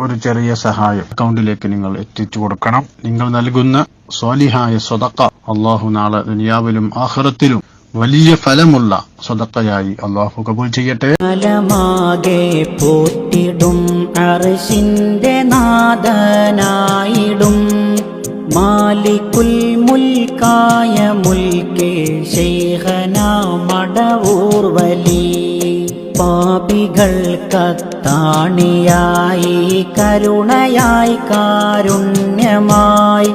ഒരു ചെറിയ സഹായം. അക്കൗണ്ടിലേക്ക് നിങ്ങൾ എത്തിച്ചു കൊടുക്കണം. നിങ്ങൾ നൽകുന്ന സ്വാലിഹായ സ്വതക്ക അള്ളാഹു നാളെ ദുനിയാവിലും ആഹ്റത്തിലും വലിയ ഫലമുള്ള സ്വതക്കയായി അള്ളാഹു കബൂൽ ചെയ്യട്ടെ. ഫലമാകെ പോറ്റിടും അർശിന്റെ നാദനായിടും മാലിക്കുൽ മുൽക്കായ മുൽക്കേ ശൈഖന മടവൂർ വലി. പാപികൾക്കത്താണിയായി കരുണയായി കാരുണ്യമായി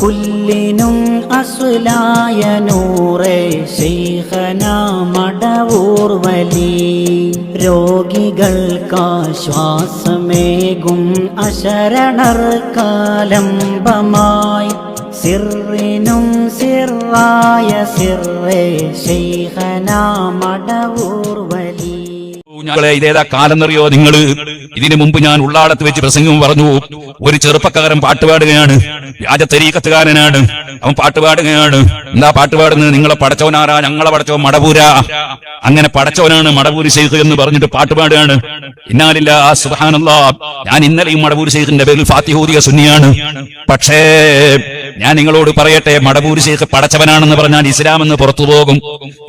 പുല്ലിനും അസുലായ നൂറെ ശൈഖന മടവൂർ വലി രോഗികൾക്കാശ്വാസമേകും അശരണർക്കാലംബമായി. സിറിനും സിറായ സിറേ ശൈഖന മടവൂർ ഞങ്ങളെ ഇതേതാ കാലെന്നറിയോ നിങ്ങൾ ഇതിനു മുമ്പ് ഞാൻ ഉള്ളാടത്ത് വെച്ച് പ്രസംഗം പറഞ്ഞു. ഒരു ചെറുപ്പക്കാരൻ പാട്ടുപാടുകയാണ് വ്യാജത്തരീക്കത്തുകാരനാണ് അവൻ പാട്ടുപാടുകയാണ് എന്താ പാട്ടുപാടുന്നത് നിങ്ങളെ പടച്ചവനാരാ? ഞങ്ങളെ പടച്ചവൻ മടപൂരാ. അങ്ങനെ പടച്ചവനാണ് മടപൂരി ശൈഖ് എന്ന് പറഞ്ഞിട്ട് പാട്ടുപാടുകയാണ് ഇന്നാലില്ല സുഹാനുള്ള ഞാൻ ഇന്നലെയും മടപൂര് ശൈഖിന്റെ പേരിൽ ഫാത്തിഹൂദിയ സുന്നിയാണ്. പക്ഷേ ഞാൻ നിങ്ങളോട് പറയട്ടെ മടപൂര് ശേഖ് പടച്ചവനാണെന്ന് പറഞ്ഞാൽ ഇസ്ലാം എന്ന് പുറത്തു പോകും.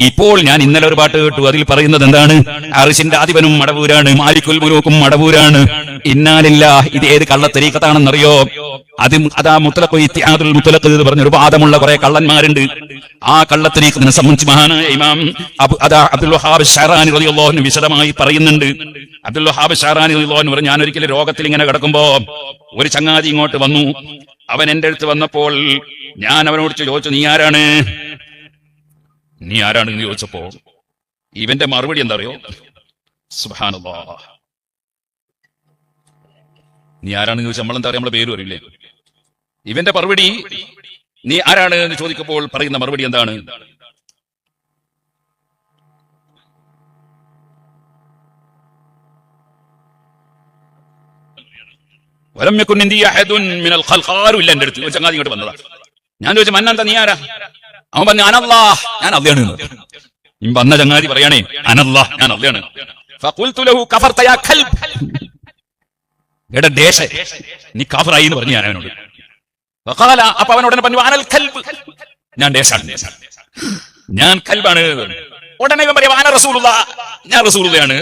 ഇപ്പോൾ ഞാൻ ഇന്നലെ ഒരു പാട്ട് കേട്ടു അതിൽ പറയുന്നത് എന്താണ്? അറിശിന്റെ ആധിപനും മടപൂരാണ് മാലിക്കുൽ മുലൂക്കും മടവൂരാണ് ഇന്നാലില്ല ഇത് ഏത് കള്ളത്തരീക്കത്താണെന്നറിയോ അത് അതാ മുത്തലഖ് ഇത്യാദുൽ മുത്തലക്ക് എന്ന് പറഞ്ഞൊരു വാദമുള്ള കുറെ കള്ളന്മാരുണ്ട്. ആ കള്ളത്തരീക്കത്തിനെ സംബന്ധിച്ച് മഹാനായ ഇമാം അതാ അബ്ദുൽ വഹാബ് ഷഹറാനി റളിയല്ലാഹു വിശദമായി പറയുന്നുണ്ട്. അബ്ദുൽ വഹാബ് ഷാറാനി റളിയല്ലാഹു പറഞ്ഞു ഞാൻ ഒരിക്കലും രോഗത്തിൽ ഇങ്ങനെ കിടക്കുമ്പോ ഒരു ചങ്ങാതി ഇങ്ങോട്ട് വന്നു. അവൻ എന്റെ അടുത്ത് വന്നപ്പോൾ ഞാൻ അവനോട് ചോദിച്ചു നീ ആരാണ്? നീ ആരാണ്? എന്ന് ചോദിച്ചപ്പോ ഇവന്റെ മറുപടി എന്താ അറിയോ? സുബാനല്ലാ നീ ആരാണെന്ന് ചോദിച്ചാൽ നമ്മളെന്താ പറയാ? നമ്മളെ പേര് അറിയില്ലേ ഇവന്റെ മറുപടി നീ ആരാണ് എന്ന് ചോദിക്കുമ്പോൾ പറയുന്ന മറുപടി എന്താണ്? ഇല്ല എന്റെ അടുത്ത്. ചങ്ങാതി ഇങ്ങോട്ട് വന്നതാ. ഞാൻ ചോദിച്ചു മന്നാന്താ നീ ആരാ? അവൻ പറഞ്ഞു അനല്ലാ ഞാൻ അല്ലയാണ് വന്ന ചങ്ങാതി പറയണേ അനല്ലാ ഞാൻ അല്ലയാണ് എടാ ദേശ നീ കാഫറായി എന്ന് പറഞ്ഞു ഞാൻ അവനോട്. അപ്പൊ അവനോടനെ പറഞ്ഞു വാനൽ കൽബ് ഞാൻ ദേശാണ് ഞാൻ കൽബാണ് ഉടനെ ഇവൻ പറയാം ആന റസൂലുള്ള. ഞാൻ റസൂലുള്ളയാണ്.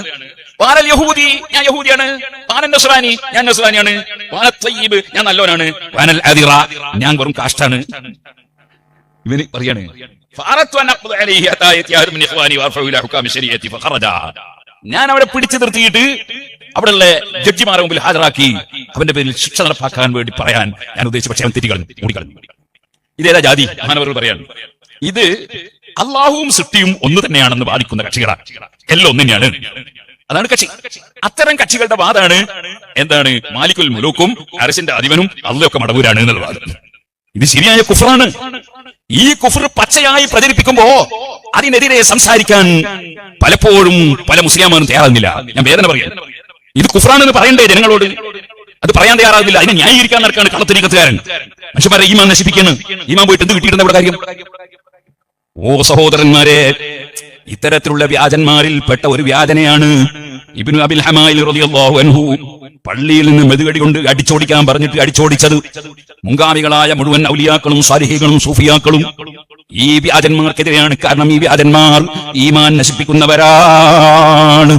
വാനൽ യഹൂദി ഞാൻ യഹൂദിയാണ്. വാനൽ നസ്രാനി ഞാൻ നസ്രാനിയാണ്. വാന തയ്യീബ് ഞാൻ നല്ലവനാണ്. വാനൽ അതിറ ഞാൻ വെറും കാഷ്ടാണ്. ഇവന് പറയാണ് ഞാൻ അവിടെ പിടിച്ചു നിർത്തിയിട്ട് അവിടെയുള്ള ജഡ്ജിമാരെ മുമ്പിൽ ഹാജരാക്കി അവന്റെ പേരിൽ ശിക്ഷ നടപ്പാക്കാൻ വേണ്ടി പറയാൻ ഞാൻ ഉദ്ദേശിച്ച പക്ഷേ അവൻ തിരികളഞ്ഞു മൂടികളഞ്ഞു ഇതേതാ ജാതി? മഹാനവർ പറയാൻ ഇത് അള്ളാഹുവും സൃഷ്ടിയും ഒന്ന് തന്നെയാണെന്ന് വാദിക്കുന്ന കക്ഷികളാണ് എല്ലാം ഒന്ന് തന്നെയാണ് അതാണ് കക്ഷി. അത്തരം കക്ഷികളുടെ വാദാണ് എന്താണ്? മാലിക്കുൽ മുലൂക്കും അരസിന്റെ അധിപനും അള്ളയൊക്കെ മടവൂരാണ് എന്നുള്ള വാദം. ഇത് ശരിയായ കുഫറാണ്. ഈ കുഫർ പച്ചയായി പ്രചരിപ്പിക്കുമ്പോ അതിനെതിരെ സംസാരിക്കാൻ പലപ്പോഴും പല മുസ്ലിമാനും തയ്യാറാകുന്നില്ല. ഞാൻ വേദന പറയാം. ഇത് കുഫറാണെന്ന് പറയണ്ടേ ജനങ്ങളോട്? അത് പറയാൻ തയ്യാറാവില്ല. അതിനെ ന്യായീകരിക്കാൻ നടക്കാണ് കളത്തിരിക്കത്തുകാരൻ മനുഷ്യന്മാരെ ഈമാൻ നശിപ്പിക്കാണ് ഈമാൻ പോയിട്ട് എന്ത് കിട്ടിയിട്ടുണ്ട് കാര്യം? ഓ സഹോദരന്മാരെ ഇത്തരത്തിലുള്ള വ്യാജന്മാരിൽ പെട്ട ഒരു വ്യാജനയാണ് ഇബ്നു അബിൽ ഹമായിൽ അൻഹു പള്ളിയിൽ നിന്ന് മെതുകടി കൊണ്ട് അടിച്ചോടിക്കാൻ പറഞ്ഞിട്ട് അടിച്ചോടിച്ചത്. മുങ്കാമികളായ മുഴുവൻ ഔലിയാക്കളും സാലിഹികളും സൂഫിയാക്കളും ഈ വ്യാജന്മാർക്കെതിരെയാണ്. കാരണം ഈ വ്യാജന്മാർ ഈമാൻ നശിപ്പിക്കുന്നവരാണ്.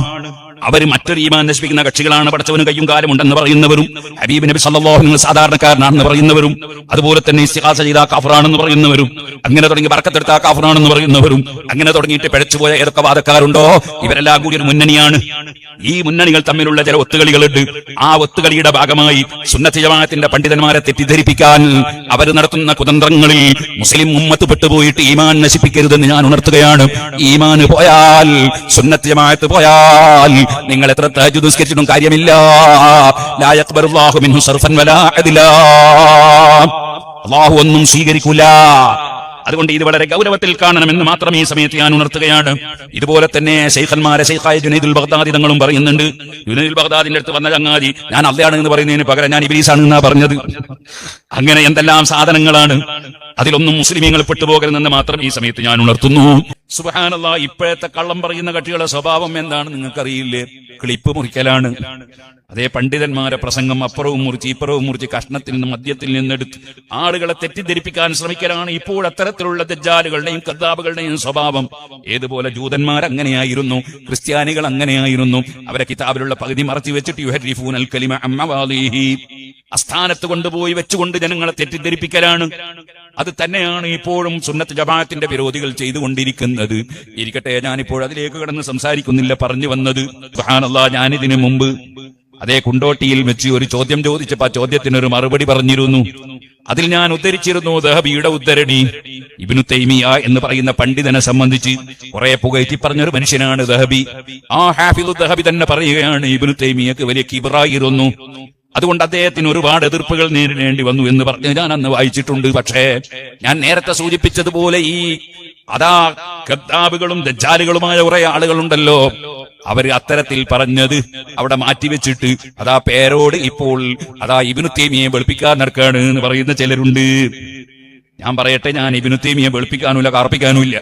അവർ മറ്റൊരു ഈമാൻ നശിപ്പിക്കുന്ന കക്ഷികളാണ് പടച്ചവന് കയ്യും കാലം ഉണ്ടെന്ന് പറയുന്നവരും ഹബീബ് നബി സല്ലാഹു സാധാരണക്കാരനാണെന്ന് പറയുന്നവരും അതുപോലെ തന്നെ ഇസ്തിഹാസ ചെയ്ത കാഫറാണെന്ന് പറയുന്നവരും അങ്ങനെ തുടങ്ങി വറക്കത്തെടുത്ത കാഫറാണെന്ന് പറയുന്നവരും അങ്ങനെ തുടങ്ങിയിട്ട് പിഴച്ചുപോയ ഏതൊക്കെ വാദക്കാരുണ്ടോ ഇവരെല്ലാം കൂടി ഒരു മുന്നണിയാണ്. ഈ മുന്നണികൾ തമ്മിലുള്ള ചില ഒത്തുകളികളുണ്ട്. ആ ഒത്തുകളിയുടെ ഭാഗമായി സുന്നത്തി ജമാഅത്തിന്റെ പണ്ഡിതന്മാരെ തെറ്റിദ്ധരിപ്പിക്കാൻ അവർ നടത്തുന്ന കുതന്ത്രങ്ങളിൽ മുസ്ലിം ഉമ്മത്ത് പെട്ടുപോയിട്ട് ഈമാൻ നശിപ്പിക്കരുതെന്ന് ഞാൻ ഉണർത്തുകയാണ്. ഈമാൻ പോയാൽ സുന്നത്തി ജമാഅത്ത് പോയാൽ നിങ്ങൾ എത്ര തഹജ്ജുദ് നിസ്കരിച്ചിട്ടും കാര്യമില്ല. മിൻഹു സർഫൻ വലാ അള്ളാഹു ഒന്നും സ്വീകരിക്കൂല. അതുകൊണ്ട് ഇത് വളരെ ഗൗരവത്തിൽ കാണണമെന്ന് മാത്രം ഈ സമയത്ത് ഞാൻ ഉണർത്തുകയാണ്. ഇതുപോലെ തന്നെ ശൈഖന്മാരെ ശൈഖായ ജുനൈദുൽ ബഗ്ദാദി തങ്ങളും പറയുന്നുണ്ട്. ജുനൈദുൽ ബഗ്ദാദിന്റെ അടുത്ത് വന്ന ചങ്ങാതി ഞാൻ അല്ലയാണ് എന്ന് പറയുന്നതിന് പകരം ഞാൻ ഇബിലീസാണ് എന്നാ പറഞ്ഞത്? അങ്ങനെ എന്തെല്ലാം സാധനങ്ങളാണ്. അതിലൊന്നും മുസ്ലിമീങ്ങൾ പെട്ടുപോകരുതെന്ന് മാത്രം ഈ സമയത്ത് ഞാൻ ഉണർത്തുന്നു. സുബ്ഹാനല്ലാഹ് ഇപ്പോഴത്തെ കള്ളം പറയുന്ന കക്ഷികളുടെ സ്വഭാവം എന്താണ് നിങ്ങൾക്കറിയില്ലേ? ക്ലിപ്പ് മുറിക്കലാണ്. അതേ പണ്ഡിതന്മാരെ പ്രസംഗം അപ്പുറവും മുറിച്ച് ഇപ്പുറവും മുറിച്ച് കഷ്ണത്തിൽ നിന്ന് മദ്യത്തിൽ നിന്നെടുത്ത് ആളുകളെ തെറ്റിദ്ധരിപ്പിക്കാൻ ശ്രമിക്കലാണ് ഇപ്പോൾ അത്തരത്തിലുള്ള ദജ്ജാലുകളുടെയും കദ്ദാബുകളുടെയും സ്വഭാവം. ഏതുപോലെ ജൂതന്മാർ അങ്ങനെയായിരുന്നു ക്രിസ്ത്യാനികൾ അങ്ങനെയായിരുന്നു. അവരെ കിതാബിലുള്ള പകുതി മറച്ചു വെച്ചിട്ട് യുഹരിഫൂൻ അൽ കലിമ അമ്മവാദീഹി. അസ്ഥാനത്ത് കൊണ്ടുപോയി വെച്ചുകൊണ്ട് ജനങ്ങളെ തെറ്റിദ്ധരിപ്പിക്കലാണ്. അത് തന്നെയാണ് ഇപ്പോഴും സുന്നത്ത് ജമാഅത്തിന്റെ വിരോധികൾ ചെയ്തുകൊണ്ടിരിക്കുന്നത്. ഇരിക്കട്ടെ ഞാനിപ്പോൾ അതിലേക്ക് കടന്ന് സംസാരിക്കുന്നില്ല പറഞ്ഞു വന്നത്. സുബ്ഹാനല്ലാഹ് ഞാനിതിനു മുമ്പ് അതേ കുണ്ടോട്ടിയിൽ വെച്ച് ഒരു ചോദ്യം ചോദിച്ചപ്പോ ആ ചോദ്യത്തിന് ഒരു മറുപടി പറഞ്ഞിരുന്നു. അതിൽ ഞാൻ ഉദ്ധരിച്ചിരുന്നു ദഹബിയുടെ ഉദ്ധരണി ഇബിനു തൈമിയ എന്ന് പറയുന്ന പണ്ഡിതനെ സംബന്ധിച്ച് കുറെ പുകയറ്റി പറഞ്ഞൊരു മനുഷ്യനാണ് ദഹബി. ആ ഹാഫിദു ദഹബി തന്നെ പറയുകയാണ് ഇബിനു തൈമിയക്ക് വലിയ കിബറായിരുന്നു അതുകൊണ്ട് അദ്ദേഹത്തിന് ഒരുപാട് എതിർപ്പുകൾ നേരിടേണ്ടി വന്നു എന്ന് പറഞ്ഞ്. ഞാൻ അന്ന് വായിച്ചിട്ടുണ്ട്. പക്ഷേ ഞാൻ നേരത്തെ സൂചിപ്പിച്ചതുപോലെ ഈ അതാ ഗദ്ദാബുകളും ദജ്ജാലുകളുമായ കുറെ ആളുകളുണ്ടല്ലോ. അവർ അത്തരത്തിൽ പറഞ്ഞത് അവിടെ മാറ്റിവെച്ചിട്ട് അതാ പേരോട് ഇപ്പോൾ അതാ ഇബിനു തേമിയെ വെളുപ്പിക്കാൻ നടക്കാണ് എന്ന് പറയുന്ന ചിലരുണ്ട്. ഞാൻ പറയട്ടെ ഞാൻ ഇബിനു തേമിയെ വെളുപ്പിക്കാനുമില്ല കാർപ്പിക്കാനുമില്ല.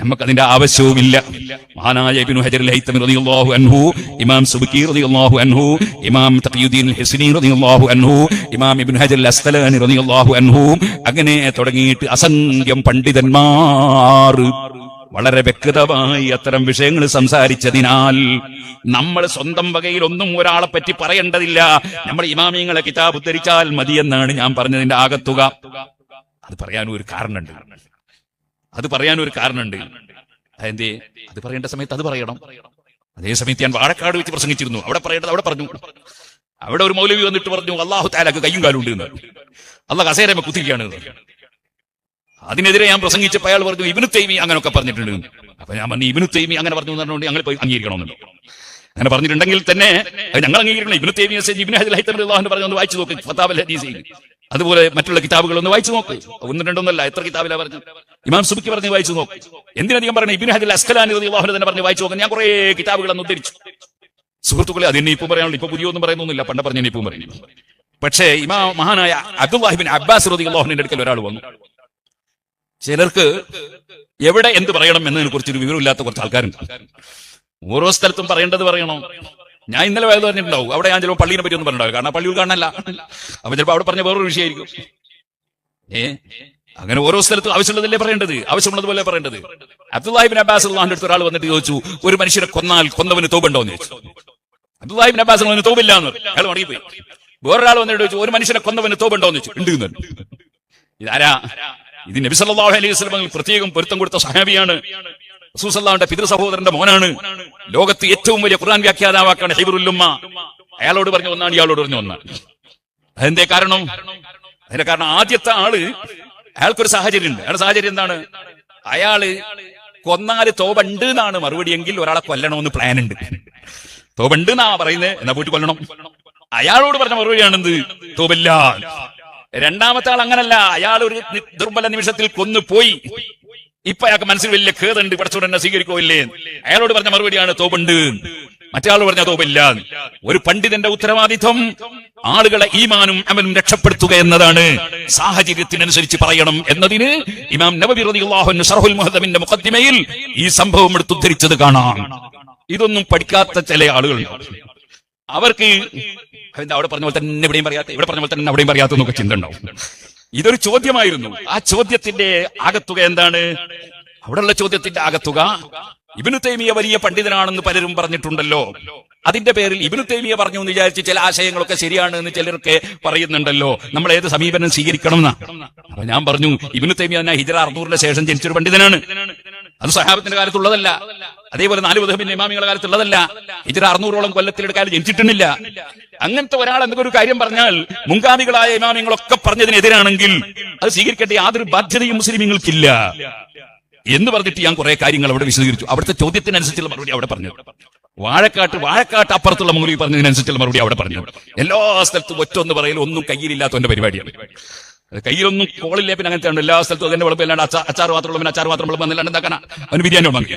നമുക്കതിന്റെ ആവശ്യവുമില്ല. മഹാനായ ഇബ്നു ഹജർ റളിയല്ലാഹു അൻഹു ഇമാം സുബ്കി റളിയല്ലാഹു അൻഹു ഇമാം തഖിയുദ്ദീൻ ഹിസ്നി റളിയല്ലാഹു അൻഹു ഇമാം ഇബ്നു ഹജർ അസ്ഖലാനി റളിയല്ലാഹു അൻഹു. അങ്ങനെ തുടങ്ങിയിട്ട് അസംഖ്യം പണ്ഡിതന്മാർ വളരെ വ്യക്തമായി അത്തരം വിഷയങ്ങൾ സംസാരിച്ചതിനാൽ നമ്മൾ സ്വന്തം വകയിൽ ഒന്നും ഒരാളെ പറ്റി പറയേണ്ടതില്ല. നമ്മൾ ഇമാമിയങ്ങളെ കിതാബ് ഉദ്ധരിച്ചാൽ മതിയെന്നാണ് ഞാൻ പറഞ്ഞതിന്റെ ആകത്തുക. അത് പറയാനും ഒരു കാരണമുണ്ട്. അത് പറയാനും ഒരു കാരണമുണ്ട്. അതെന്തേ? അത് പറയേണ്ട സമയത്ത് അത് പറയണം. അതേ സമയത്ത് ഞാൻ വാഴക്കാട് വെച്ച് പ്രസംഗിച്ചിരുന്നു. അവിടെ പറയേണ്ടത് അവിടെ പറഞ്ഞു. അവിടെ ഒരു മൗലവി വന്നിട്ട് പറഞ്ഞു അള്ളാഹു താലാക്ക് കയ്യും കാലും ഉണ്ട് അള്ളാഹ് കസേരമ കുത്തിരിക്കുകയാണ്. അതിനെതിരെ ഞാൻ പ്രസംഗിച്ചപ്പോൾ അയാൾ പറഞ്ഞു ഇബിനു തൈമി അങ്ങനെയൊക്കെ പറഞ്ഞിട്ടുണ്ട്. അപ്പൊ ഞാൻ പറഞ്ഞു ഇബിനു തൈമി അങ്ങനെ പറഞ്ഞു പറഞ്ഞുകൊണ്ട് ഞങ്ങൾ പോയി അംഗീകരിക്കണമെന്നുണ്ട്. അങ്ങനെ പറഞ്ഞിട്ടുണ്ടെങ്കിൽ തന്നെ ഞങ്ങൾ അംഗീകരിക്കണം. ഇബിനു തൈമി ഇബിനു ഹജൽ ഹൈത്തമി അള്ളാഹു പറഞ്ഞു വായിച്ചു നോക്കി ഫത്താബ് അൽ ഹദീസ് അതുപോലെ മറ്റുള്ള കിതാബുകൾ ഒന്ന് വായിച്ചു നോക്ക്. ഒന്ന് രണ്ടൊന്നല്ല എത്ര കിതാബിലാ പറഞ്ഞു ഇമാം സുബിക്ക് പറഞ്ഞ് വായിച്ചു നോക്ക്. എന്തിനധികം പറഞ്ഞു? ഇബിൻ ഹജൽ അസ്കലാനി അള്ളാഹു തന്നെ പറഞ്ഞ് വായിച്ചു നോക്ക്. ഞാൻ കുറെ കിതാബുകൾ അന്ന് ഉദ്ധരിച്ചു. സുഹൃത്തുക്കളെ അതിന് ഇപ്പം പറയാനുള്ള. ഇപ്പൊ പുതിയൊന്നും പറയുന്നൊന്നുമില്ല. പണ്ട് പറഞ്ഞു ഇപ്പം പറഞ്ഞു പക്ഷേ ഇമാ മഹാനായ അബ്ദുല്ലാഹിബിൻ അബ്ബാസ് റതി അള്ളാഹുവിന്റെ അടുക്കൽ ഒരാൾ വന്നു. ചിലർക്ക് എവിടെ എന്ത് പറയണം എന്നതിനെ കുറിച്ചൊരു വിവരമില്ലാത്ത കുറച്ച് ആൾക്കാരുണ്ട്. ഓരോ സ്ഥലത്തും പറയേണ്ടത് പറയണോ. ഞാൻ ഇന്നലെ വയത് പറഞ്ഞിട്ടുണ്ടാവും. അവിടെ ഞാൻ ചിലപ്പോൾ പള്ളീനെ പറ്റി ഒന്നും പറഞ്ഞിട്ടുണ്ടാവും കാരണം പള്ളി ഉദ്ഘാടനമല്ല. അപ്പൊ ചിലപ്പോൾ അവിടെ പറഞ്ഞ വേറൊരു വിഷയമായിരിക്കും ഏ? അങ്ങനെ ഓരോ സ്ഥലത്തും ആവശ്യമുള്ളതല്ലേ പറയേണ്ടത്? ആവശ്യമുള്ളതുപോലെ പറയേണ്ടത്. അബ്ദുല്ലാഹിബിൻ അബ്ബാസ് അള്ളാഹിന്റെ അടുത്ത് ഒരാൾ വന്നിട്ട് ചോദിച്ചു ഒരു മനുഷ്യരെ കൊന്നാൽ കൊന്നവന് തോപുണ്ടോ? എന്ന് ചോദിച്ചു. അബ്ദുല്ലാഹിബിൻ അബ്ബാസ് അള്ളാഹിന് തോപില്ല എന്ന്. അയാൾ മടങ്ങിപ്പോയി. വേറൊരാൾ വന്നിട്ട് ചോദിച്ചു ഒരു മനുഷ്യനെ കൊന്നവന് തോപുണ്ടോ? എന്ന് ചോദിച്ചു. ഉണ്ട്. ഇതാരാ? ഇത് നബി സല്ലല്ലാഹു അലൈഹി വസല്ലം പ്രത്യേകം പൊരുത്തം കൊടുത്ത സഹാബിയാണ്. റസൂസല്ലാന്റെ പിതൃ സഹോദരന്റെ മോനാണ്. ലോകത്ത് ഏറ്റവും വലിയ ഖുർആൻ വ്യാഖ്യാതാവാക്കാണ് ഹൈബറുല്ലുമ്മ. അയാളോട് പറഞ്ഞ ഒന്നാണ് ഇയാളോട് പറഞ്ഞ ഒന്നാണ് അതെന്തേ കാരണം? അതിന്റെ കാരണം ആദ്യത്തെ ആൾ അയാൾക്കൊരു സാഹചര്യം ഉണ്ട് അയാളുടെ സാഹചര്യം എന്താണ്? അയാൾ കൊന്നാൽ തോപണ്ട് എന്നാണ് മറുപടിയെങ്കിൽ ഒരാളെ കൊല്ലണമെന്ന് പ്ലാൻ ഉണ്ട് തോപണ്ട് എന്നാ പറയുന്നത് എന്നാ പോയിട്ട് കൊല്ലണം. അയാളോട് പറഞ്ഞ മറുപടിയാണെന്ത്? തോപില്ല. രണ്ടാമത്തെ ആൾ അങ്ങനല്ല. അയാൾ ഒരു ദുർബല നിമിഷത്തിൽ കൊന്നു പോയി ഇപ്പൊ അയാൾക്ക് മനസ്സിൽ വലിയ ഖേദുണ്ട് പഠിച്ചോട് എന്നെ സ്വീകരിക്കോയില്ലേ അയാളോട് പറഞ്ഞ മറുപടിയാണ് തോപുണ്ട്. മറ്റേ ആൾ പറഞ്ഞ തോപില്ല. ഒരു പണ്ഡിതന്റെ ഉത്തരവാദിത്വം ആളുകളെ ഈമാനും അമലും രക്ഷപ്പെടുത്തുക എന്നതാണ്. സാഹചര്യത്തിനനുസരിച്ച് പറയണം എന്നതിന് ഇമാം നബബി റളിയല്ലാഹു സർഹുൽ മുഹദ്ദമിന്റെ മുഖദ്ദിമയിൽ ഈ സംഭവം എടുത്ത് ഉദ്ധരിച്ചത് കാണാം. ഇതൊന്നും പഠിക്കാത്ത ചില ആളുകൾ. അവർക്ക് അവിടെ പറഞ്ഞ പോലെ തന്നെ ഇവിടെയും പറയാത്ത ഇവിടെ പറഞ്ഞ പോലെ തന്നെ അവിടെയും പറയാത്ത ചിന്ത ഉണ്ടാവും. ഇതൊരു ചോദ്യമായിരുന്നു. ആ ചോദ്യത്തിന്റെ ആകത്തുക എന്താണ്? അവിടെയുള്ള ചോദ്യത്തിന്റെ ആകത്തുക ഇബിനു തൈമിയ വലിയ പണ്ഡിതനാണെന്ന് പലരും പറഞ്ഞിട്ടുണ്ടല്ലോ. അതിന്റെ പേരിൽ ഇബിനു തൈമിയ പറഞ്ഞു എന്ന് വിചാരിച്ച് ചില ആശയങ്ങളൊക്കെ ശരിയാണ് എന്ന് ചിലർക്ക് പറയുന്നുണ്ടല്ലോ. നമ്മൾ ഏത് സമീപനം സ്വീകരിക്കണം എന്നാ അപ്പൊ ഞാൻ പറഞ്ഞു ഇബിനു തൈമിയ തന്നെ ഹിജറ അറുന്നൂറിന്റെ ശേഷം ജനിച്ചൊരു പണ്ഡിതനാണ്. അത് സഹാബത്തിന്റെ കാലത്തുള്ളതല്ല. അതേപോലെ നാല് ഉദഹബിന്റെ ഇമാമികളുടെ കാലത്തുള്ളതല്ല. ഹിജറ അറുന്നൂറോളം കൊല്ലത്തിലെടുക്കാൻ കാലം ജനിച്ചിട്ടുന്നില്ല. അങ്ങനത്തെ ഒരാൾ എന്തെങ്കിലും ഒരു കാര്യം പറഞ്ഞാൽ മുൻഗാമികളായ ഇമാമിങ്ങളൊക്കെ പറഞ്ഞതിനെതിരാണെങ്കിൽ അത് സ്വീകരിക്കേണ്ട യാതൊരു ബാധ്യതയും മുസ്ലിമീങ്ങൾക്കില്ല. എന്ന് പറഞ്ഞിട്ട് ഞാൻ കുറെ കാര്യങ്ങൾ അവിടെ വിശദീകരിച്ചു. അവിടുത്തെ ചോദ്യത്തിനനുസരിച്ചുള്ള മറുപടി അവിടെ പറഞ്ഞു. വാഴക്കാട്ട് വാഴക്കാട്ട് അപ്പുറത്തുള്ള മൗലവി പറഞ്ഞതിനനുസരിച്ചുള്ള മറുപടി അവിടെ പറഞ്ഞു. എല്ലാ സ്ഥലത്തും ഒറ്റൊന്ന് പറയലും ഒന്നും കയ്യിലില്ലാത്തവന്റെ പരിപാടിയാണ്. കയ്യിലൊന്നും കോളില്ലേ പിന്നെ അങ്ങനത്തെ എല്ലാ സ്ഥലത്തും അതിന്റെ കുഴപ്പമില്ലാണ്ട് അച്ചാർ അച്ചാ- അച്ചാർ മാത്രമുള്ള അച്ചാർ മാത്രം വിളപ്പ് എന്താക്കാൻ അവന് ബിരിയാണി ഉണ്ടാക്കി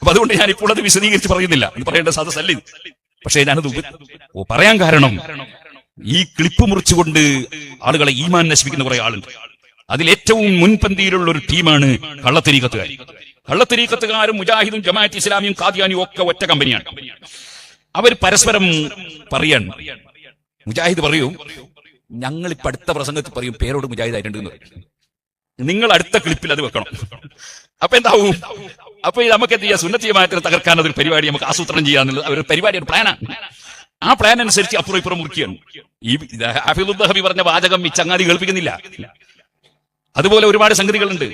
അപ്പൊ അതുകൊണ്ട് ഞാൻ ഇപ്പോൾ അത് വിശദീകരിച്ച് പറയുന്നില്ല. പറയേണ്ട സദസ്സല്ല പക്ഷേ ഞാനത് പറയാൻ കാരണം ഈ ക്ലിപ്പ് മുറിച്ചുകൊണ്ട് ആളുകളെ ഈമാൻ നശിപ്പിക്കുന്ന കുറെ ആളുണ്ട്. അതിൽ ഏറ്റവും മുൻപന്തിയിലുള്ള ഒരു ടീമാണ് കള്ളത്തരീക്കത്തുകാർ കള്ളത്തരീക്കത്തുകാരും മുജാഹിദും ജമാഅത്ത് ഇസ്ലാമിയും കാദിയാനിയും ഒക്കെ ഒറ്റ കമ്പനിയാണ്. അവർ പരസ്പരം പറയാണ്. മുജാഹിദ് പറയും ഞങ്ങൾ ഇപ്പൊ അടുത്ത പ്രസംഗത്തിൽ പറയും പേരോട് മുജാഹിദ് ആയിട്ടുണ്ട്. നിങ്ങൾ അടുത്ത ക്ലിപ്പിൽ അത് വെക്കണം. അപ്പൊ എന്താവും? അപ്പൊ നമുക്ക് എന്ത് ചെയ്യാം? സുന്നത്തിയമായത്തിന് തകർക്കാൻ അതൊരു പരിപാടി നമുക്ക് ആസൂത്രണം ചെയ്യാന്നുള്ളത് ഒരു പരിപാടി ഒരു പ്ലാനാണ് ആ പ്ലാൻ അനുസരിച്ച് അപ്പുറം ഇപ്പുറം മുറിക്കുകയാണ് ഈ ഹഫീദുദ്ദഹബി പറഞ്ഞ വാചകം ഈ ചങ്ങാതി കേൾപ്പിക്കുന്നില്ല. അതുപോലെ ഒരുപാട് സംഗതികളുണ്ട്.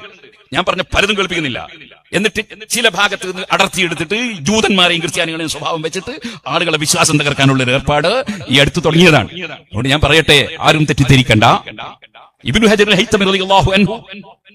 ഞാൻ പറഞ്ഞ പലതും കേൾപ്പിക്കുന്നില്ല. എന്നിട്ട് ചില ഭാഗത്ത് നിന്ന് അടർത്തിയെടുത്തിട്ട് ജൂതന്മാരെയും ക്രിസ്ത്യാനികളെയും സ്വഭാവം വെച്ചിട്ട് ആളുകളെ വിശ്വാസം തകർക്കാനുള്ള ഒരു ഏർപ്പാട് ഈ അടുത്ത് തുടങ്ങിയതാണ്. അതുകൊണ്ട് ഞാൻ പറയട്ടെ ആരും തെറ്റിദ്ധരിക്കണ്ട. ഇബ്നു ഹജർ അൻഹു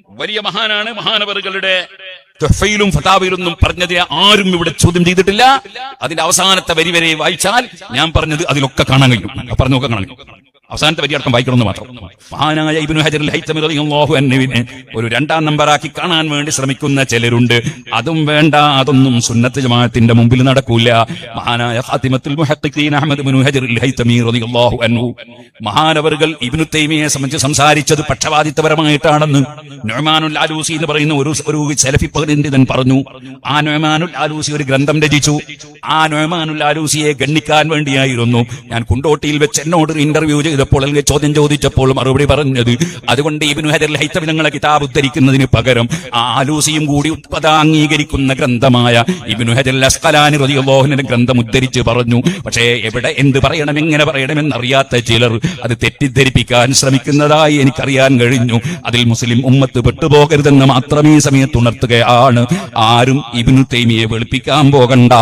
വലിയ മഹാനാണ് മഹാനവറുകളുടെ ും ഫതാവയിലൊന്നും പറഞ്ഞതിനെ ആരും ഇവിടെ ചോദ്യം ചെയ്തിട്ടില്ല. അതിന്റെ അവസാനത്തെ വരി വരെ വായിച്ചാൽ ഞാൻ പറഞ്ഞത് അതിലൊക്കെ കാണാൻ കഴിയും. പറഞ്ഞു പറഞ്ഞൊക്കെ കാണാൻ കഴിയും. അവസാനത്തെ വലിയ അടക്കം വായിക്കണമെന്ന് മാത്രം. മഹാനായ ഇബ്നു ഹജർ ഹൈത്തമി റളിയല്ലാഹു അൻഹുവിനെ ഒരു രണ്ടാം നമ്പറാക്കി കാണാൻ വേണ്ടി ശ്രമിക്കുന്ന ചിലരുണ്ട്. അതും വേണ്ട അതൊന്നും സുന്നത്ത് ജമാഅത്തിന്റെ മുമ്പിൽ നടക്കൂല. മഹാനായ ഫാത്തിമത്തുൽ മുഹഖ്ഖീൻ അഹ്മദ് ഇബ്നു ഹജർ ഹൈത്തമി റളിയല്ലാഹു അൻഹു. മഹാനവറുകൾ ഇബ്നു തൈമിയെ സംബന്ധിച്ച് സംസാരിച്ചത് പക്ഷപാതിത്വപരമായിട്ടാണെന്ന് നൊമാനുൽ ആലൂസി എന്ന് പറയുന്ന ഒരു ഒരു സെലഫി പണ്ഡിതൻ പറഞ്ഞു. ആ നൊമാനുൽ ആലൂസി ഒരു ഗ്രന്ഥം രചിച്ചു. ആ നൊമാനുൽ ആലൂസിയെ ഗണ്ണിക്കാൻ വേണ്ടിയായിരുന്നു. ഞാൻ കുണ്ടോട്ടിയിൽ വെച്ച് എന്നോട് ഇന്റർവ്യൂ ചെയ്തപ്പോൾ അല്ലെങ്കിൽ ചോദ്യം ചോദിച്ചപ്പോൾ മറുപടി പറഞ്ഞത്. അതുകൊണ്ട് ഇബ്നു ഹജർ ഹൈത്തമി കിതാബ് ഉദ്ധരിക്കുന്നതിന് പകരം ആലൂസിയും കൂടി ഉത്പത അംഗീകരിക്കുന്ന ഗ്രന്ഥമായ ഇബ്നു ഹജർ അസ്കലാനി റളിയല്ലാഹുവിന്റെ ഗ്രന്ഥം ഉദ്ധരിച്ച് പറഞ്ഞു. പക്ഷേ എവിടെ എന്ത് പറയണം എങ്ങനെ പറയണമെന്ന് അറിയാത്ത ചിലർ അത് തെറ്റിദ്ധരിപ്പിക്കാൻ ശ്രമിക്കുന്നതായി എനിക്കറിയാൻ കഴിഞ്ഞു. അതിൽ മുസ്ലിം ഉമ്മത്ത് പെട്ടുപോകരുതെന്ന് മാത്രം ഈ സമയത്ത് ഉണർത്തുകയാണ്. ആരും ഇബിനു തൈമിയെ വെളുപ്പിക്കാൻ പോകണ്ട.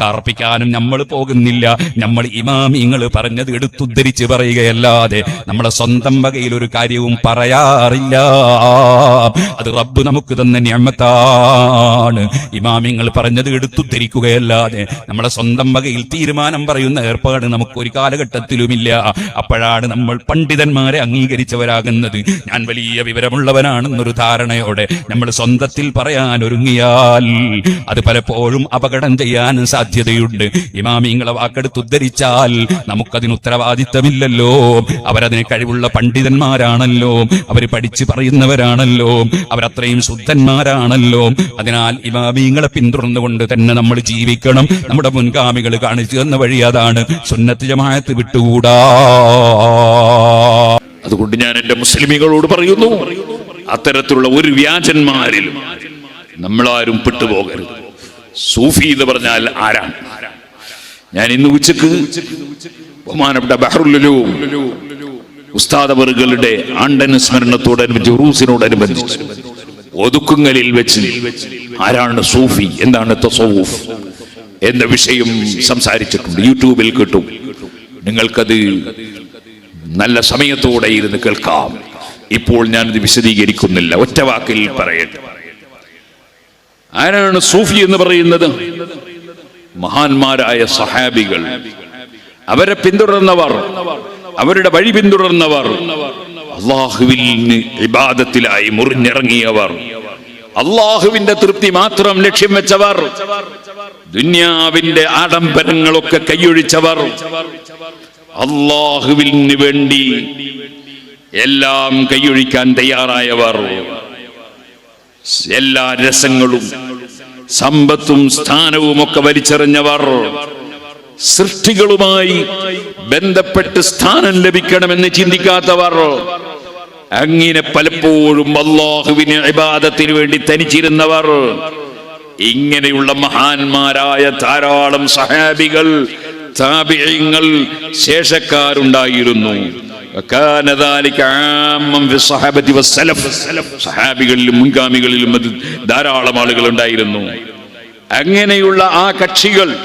കാർപ്പിക്കാനും നമ്മൾ പോകുന്നില്ല. നമ്മൾ ഇമാമിങ്ങൾ പറഞ്ഞത് എടുത്തുദ്ധരിച്ച് പറയുകയല്ലാതെ നമ്മളെ സ്വന്തം വകയിൽ ഒരു കാര്യവും പറയാറില്ല. അത് റബ്ബ് നമുക്ക് തന്ന ഞമ്മത്താണ് ഇമാമിങ്ങൾ പറഞ്ഞത് എടുത്തുദ്ധരിക്കുകയല്ലാതെ നമ്മളെ സ്വന്തം വകയിൽ തീരുമാനം പറയുന്ന ഏർപ്പാട് നമുക്ക് ഒരു കാലഘട്ടത്തിലുമില്ല. അപ്പോഴാണ് നമ്മൾ പണ്ഡിതന്മാരെ അംഗീകരിച്ചവരാകുന്നത്. ഞാൻ വലിയ വിവരമുള്ളവനാണെന്നൊരു ധാരണയോടെ നമ്മൾ സ്വന്തത്തിൽ പറയാൻ ഒരുങ്ങിയാൽ അത് പലപ്പോഴും അപകടം ചെയ്യാൻ സാധ്യതയുണ്ട്. ഇമാമിങ്ങളെ വാക്കെടുത്ത് ഉദ്ധരിച്ചാൽ നമുക്കതിന് ഉത്തരവാദിത്തമില്ലല്ലോ അവരതിന് കഴിവുള്ള പണ്ഡിതന്മാരാണല്ലോ. അവർ പഠിച്ചു പറയുന്നവരാണല്ലോ. അവരത്രയും ശുദ്ധന്മാരാണല്ലോ. അതിനാൽ ഇമാമീങ്ങളെ പിന്തുടർന്നുകൊണ്ട് തന്നെ നമ്മൾ ജീവിക്കണം. നമ്മുടെ മുൻഗാമികൾ കാണിച്ചു തന്ന വഴി അതാണ്. സുന്നത്ത് ജമായത്ത് വിട്ടുകൂടാ. അതുകൊണ്ട് ഞാൻ എന്റെ മുസ്ലിമികളോട് പറയുന്നു അത്തരത്തിലുള്ള ഒരു വ്യാജന്മാരിൽ നമ്മളാരും പെട്ടുപോകരുത്. സൂഫി എന്ന് പറഞ്ഞാൽ ആരാണ്? ഞാൻ ഇന്ന് ഉച്ചയ്ക്ക് ബഹുമാനപ്പെട്ട ബഹ്റുല്ലു ഉസ്താദവറുകളുടെ ആണ്ടനുസ്മരണത്തോടനുബന്ധിച്ച് ഉറൂസിനോടനുബന്ധിച്ച് ഒതുക്കുങ്ങലിൽ വെച്ച് ആരാണ് സൂഫി എന്താണ് തസവൂഫ് എന്ന വിഷയം സംസാരിച്ചിട്ടുണ്ട്. യൂട്യൂബിൽ കിട്ടും. നിങ്ങൾക്കത് നല്ല സമയത്തോടെ ഇരുന്ന് കേൾക്കാം. ഇപ്പോൾ ഞാനിത് വിശദീകരിക്കുന്നില്ല. ഒറ്റ വാക്കിൽ പറയട്ടെ. ആരാണ് സൂഫി എന്ന് പറയുന്നത്? മഹാന്മാരായ സഹാബികൾ. അവരെ പിന്തുടർന്നവർ അവരുടെ വഴി പിന്തുടർന്നവർ അള്ളാഹുവിൽ ഇബാദത്തിലായി മുറിഞ്ഞിറങ്ങിയവർ. അള്ളാഹുവിന്റെ തൃപ്തി മാത്രം ലക്ഷ്യം വെച്ചവർ ദുന്യാവിന്റെ ആഡംബരങ്ങളൊക്കെ കൈയൊഴിച്ചവർ. അള്ളാഹുവിന് വേണ്ടി എല്ലാം കൈയൊഴിക്കാൻ തയ്യാറായവർ. എല്ലാ രസങ്ങളും സമ്പത്തും സ്ഥാനവും ഒക്കെ വലിച്ചെറിഞ്ഞവർ സൃഷ്ടികളുമായി ബന്ധപ്പെട്ട് സ്ഥാനം ലഭിക്കണമെന്ന് ചിന്തിക്കാത്തവർ അങ്ങനെ പലപ്പോഴും അള്ളാഹുവിന് ഇബാദത്തിന് വേണ്ടി തനിച്ചിരുന്നവർ ഇങ്ങനെയുള്ള മഹാന്മാരായ ധാരാളം സഹാബികൾ ശേഷക്കാരുണ്ടായിരുന്നു. സഹാബികളിലും മുൻഗാമികളിലും അത് ധാരാളം ആളുകൾ ഉണ്ടായിരുന്നു. അങ്ങനെയുള്ള ആ കക്ഷികൾ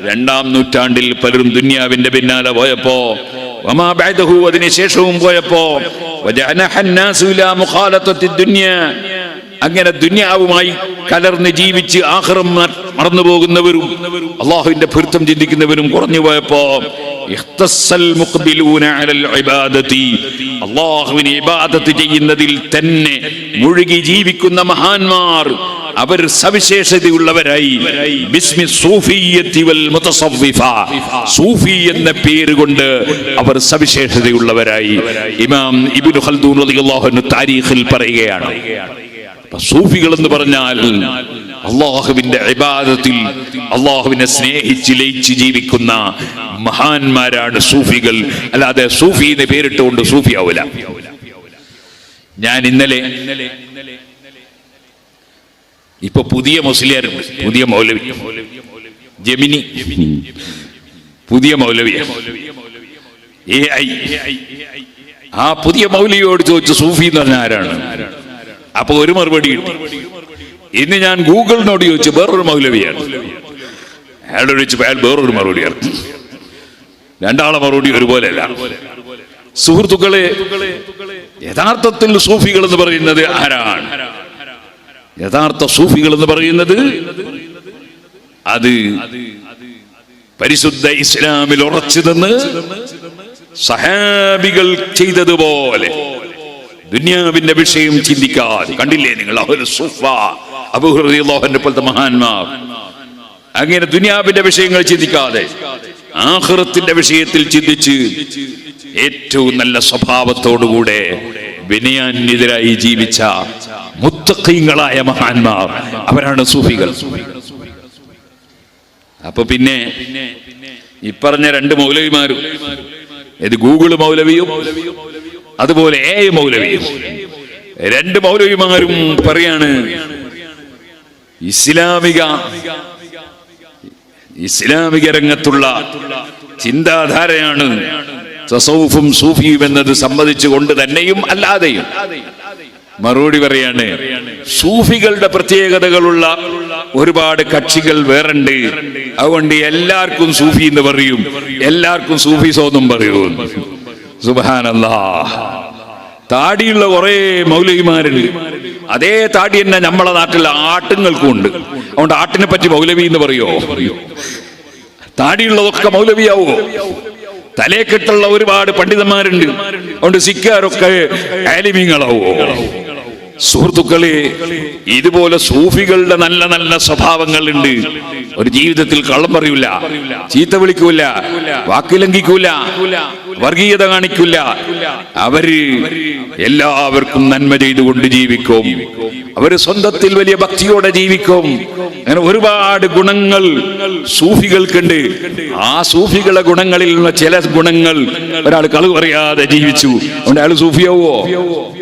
രണ്ടാം നൂറ്റാണ്ടിൽ പലരും ദുന്യാവിന്റെ പിന്നാലെ പോയപ്പോ അതിനുശേഷവും പോയപ്പോ അങ്ങനെ ദുന്യാവുമായി കലർന്ന് ജീവിച്ച് ആഹ്റം മറന്നുപോകുന്നവരും അള്ളാഹുവിന്റെ ഭൃത്തം ചിന്തിക്കുന്നവരും കുറഞ്ഞു പോയപ്പോ അള്ളാഹുവിനെ ഇബാദത്ത് ചെയ്യുന്നതിൽ തന്നെ മുഴുകി ജീവിക്കുന്ന മഹാന്മാർ അവർ സവിശേഷതയുള്ളവരായി. ബിസ്മി സൂഫിയത്തി വൽ മുതസവ്വിഫ. സൂഫി എന്ന പേര് കൊണ്ട് അവർ സവിശേഷതയുള്ളവരായി. ഇമാം ഇബ്നു ഖൽദൂൻ റളിയല്ലാഹു അൻഹു താരീഖിൽ പറയുകയാണ്. സൂഫികൾ എന്ന് പറഞ്ഞാൽ അള്ളാഹുവിന്റെ ഇബാദത്തിൽ അള്ളാഹുവിനെ സ്നേഹിച്ച് ലയിച്ച് ജീവിക്കുന്ന മഹാന്മാരാണ് സൂഫികൾ. അല്ലാതെ സൂഫി എന്ന് പേരിട്ടുകൊണ്ട് സൂഫി ആവില്ല ഞാൻ ഇന്നലെ ഇപ്പൊ പുതിയ മുസ്ലിയാർ പുതിയ മൗലവി. ജമിനി പുതിയ മൗലവി. A I. ആ പുതിയ മൗലിയോട് ചോദിച്ചു സൂഫി എന്ന് പറഞ്ഞ ആരാണ്? അപ്പൊ ഒരു മറുപടി കിട്ടി. ഇന്ന് ഞാൻ ഗൂഗിളിനോട് ചോദിച്ചു വേറൊരു മൗലവിയാണ്. അയാളോട് ചോദിച്ചു അയാൾ വേറൊരു മറുപടിയാണ്. രണ്ടാളെ മറുപടി ഒരുപോലെയല്ല. സുഹൃത്തുക്കളെ യഥാർത്ഥത്തിൽ സൂഫികൾ എന്ന് പറയുന്നത് ആരാണ്? യഥാർത്ഥ സൂഫികൾ എന്ന് പറയുന്നത് അത് പരിശുദ്ധ ഇസ്ലാമിൽ ഉറച്ചു നിന്ന് സഹാബികൾ ചെയ്തതുപോലെ ദുനിയാവിന്റെ വിഷയം ചിന്തിക്കാതെ. കണ്ടില്ലേ നിങ്ങൾ? പോലത്തെ മഹാന്മാർ. അങ്ങനെ ദുനിയാവിന്റെ വിഷയങ്ങൾ ചിന്തിക്കാതെ ആഹൃത്തിന്റെ വിഷയത്തിൽ ചിന്തിച്ച് ഏറ്റവും നല്ല സ്വഭാവത്തോടുകൂടെ വിനയാന്യതരായി ജീവിച്ച മുത്തക്കീങ്ങളായ മഹാന്മാർ. അവരാണ് സൂഫികൾ. അപ്പൊ പിന്നെ ഈ പറഞ്ഞ രണ്ട് മൗലവിമാരും ഇത് ഗൂഗിൾ മൗലവിയും അതുപോലെ എ മൗലവിയും. രണ്ട് മൗലവിമാരും പറയാണ് ഇസ്ലാമിക ഇസ്ലാമിക രംഗത്തുള്ള ചിന്താധാരയാണ് സസൗഫും സൂഫിയും എന്നത് സംബന്ധിച്ചുകൊണ്ട് തന്നെയും അല്ലാതെയും. മറുപടി പറയാണ് സൂഫികളുടെ പ്രത്യേകതകളുള്ള ഒരുപാട് കക്ഷികൾ വേറുണ്ട്. അതുകൊണ്ട് എല്ലാവർക്കും സൂഫി എന്ന് പറയും. എല്ലാവർക്കും സൂഫി സോന്നും പറയും. സുബാനല്ലാ താടിയുള്ള കുറെ മൗലവിമാരുണ്ട് അതേ താടി തന്നെ നമ്മളെ നാട്ടിലെ ആട്ടുങ്ങൾക്കും ഉണ്ട് അതുകൊണ്ട് ആട്ടിനെ പറ്റി മൗലവി എന്ന് പറയോ? താടിയുള്ളതൊക്കെ മൗലവിയാവോ? തലേക്കെട്ടുള്ള ഒരുപാട് പണ്ഡിതന്മാരുണ്ട്. അതുകൊണ്ട് സിക്കാരൊക്കെ ആലിമീങ്ങളാവോ? സുഹൃത്തുക്കളെ ഇതുപോലെ സൂഫികളുടെ നല്ല നല്ല സ്വഭാവങ്ങളുണ്ട്. ഒരു ജീവിതത്തിൽ കള്ളം പറയൂല ചീത്ത വിളിക്കൂല വാക്ക് ലംഘിക്കൂല വർഗീയത കാണിക്കൂല. അവർ എല്ലാവർക്കും നന്മ ചെയ്തുകൊണ്ട് ജീവിക്കും. അവർ സ്വന്തത്തിൽ വലിയ ഭക്തിയോടെ ജീവിക്കും. അങ്ങനെ ഒരുപാട് ഗുണങ്ങൾ സൂഫികൾക്കുണ്ട്. ആ സൂഫികളെ ഗുണങ്ങളിൽ നിന്ന് ചില ഗുണങ്ങൾ ഒരാൾ കളു പറയാതെ ജീവിച്ചു. അതുകൊണ്ട് അയാൾ സൂഫിയാവോ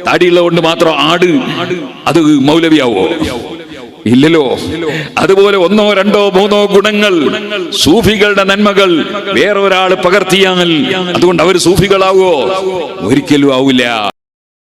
താടിയുള്ളതുകൊണ്ട് മാത്രം ആട് അത് മൗലവിയാവോ? ഇല്ലല്ലോ. അതുപോലെ ഒന്നോ രണ്ടോ മൂന്നോ ഗുണങ്ങൾ സൂഫികളുടെ നന്മകൾ വേറൊരാൾ പകർത്തിയാൽ അതുകൊണ്ട് അവർ സൂഫികളാവോ? ഒരിക്കലും ആവില്ല.